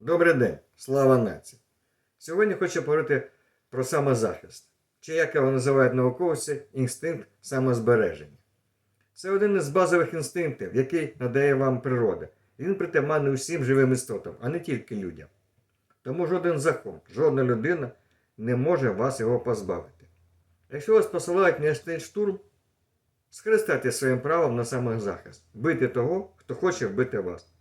Добрий день, слава нації! Сьогодні хочу поговорити про самозахист, чи як його називають науковці, інстинкт самозбереження. Це один із базових інстинктів, який надає вам природа. Він притаманний усім живим істотам, а не тільки людям. Тому жоден закон, жодна людина не може вас його позбавити. Якщо вас посилають на ясний штурм, скористайте своїм правом на самозахист, бити того, хто хоче вбити вас.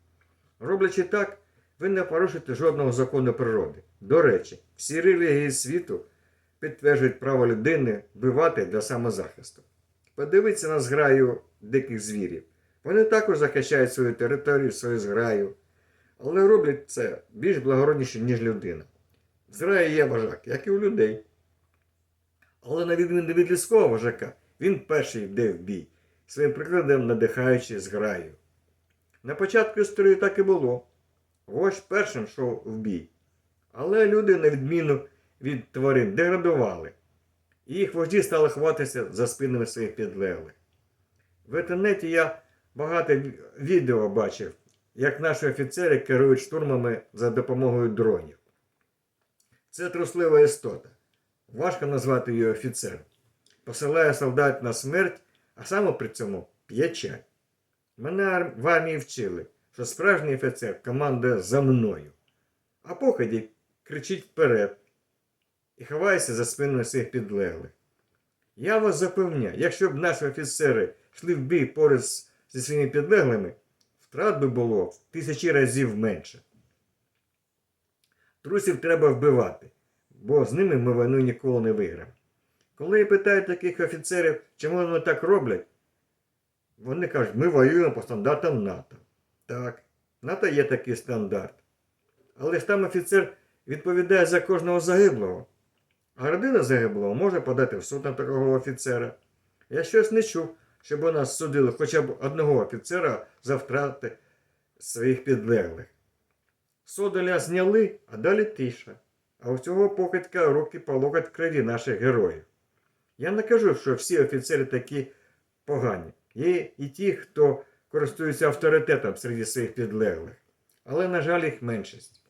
Роблячи так, ви не порушите жодного закону природи. До речі, всі релігії світу підтверджують право людини вбивати для самозахисту. Подивіться на зграю диких звірів. Вони також захищають свою територію, свою зграю, але роблять це більш благородніше, ніж людина. В зграї є вожак, як і у людей. Але на відміну від людського вожака, він перший йде в бій, своїм прикладом надихаючи зграю. На початку історії так і було. Вождь першим йшов в бій. Але люди, на відміну від тварин, деградували. І їх вожді стали ховатися за спинами своїх підлеглих. В інтернеті я багато відео бачив, як наші офіцери керують штурмами за допомогою дронів. Це труслива істота. Важко назвати її офіцером. Посилає солдат на смерть, а саме при цьому п'є чай. Мене в армії вчили, що справжній офіцер командує за мною, а поході кричить вперед і ховається за спиною своїх підлеглих. Я вас запевняю, якщо б наші офіцери йшли в бій поряд з- зі своїми підлеглими, втрат би було в тисячі разів менше. Трусів треба вбивати, бо з ними ми війну ніколи не виграємо. Коли я питаю таких офіцерів, чому вони так роблять, вони кажуть, ми воюємо по стандартам НАТО. Так, НАТО є такий стандарт. Але ж там офіцер відповідає за кожного загиблого. А родина загиблого може подати в суд на такого офіцера. Я щось не чув, щоб у нас судили хоча б одного офіцера за втрати своїх підлеглих. Содоля зняли, а далі тиша. А у цього покидька руки по локоть крові наших героїв. Я не кажу, що всі офіцери такі погані. Є і ті, хто користується авторитетом серед своїх підлеглих. Але, на жаль, їх меншість.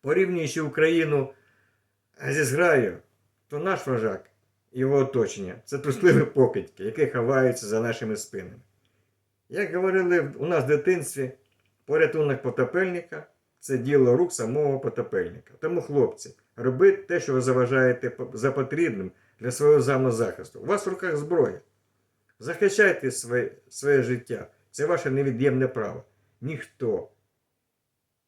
Порівнюючи Україну зі зграю, то наш вожак і його оточення це трусливі покидьки, які ховаються за нашими спинами. Як говорили у нас в дитинстві, порятунок потопельника це діло рук самого потопельника. Тому, хлопці, робіть те, що ви заважаєте за потрібним для свого самозахисту. У вас в руках зброя. Захищайте своє, своє життя. Це ваше невід'ємне право. Ніхто,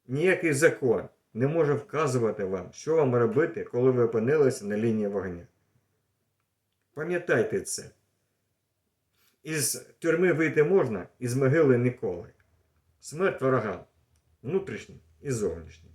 ніякий закон не може вказувати вам, що вам робити, коли ви опинилися на лінії вогню. Пам'ятайте це. Із тюрми вийти можна, із могили ніколи. Смерть ворогам, внутрішнім і зовнішнім.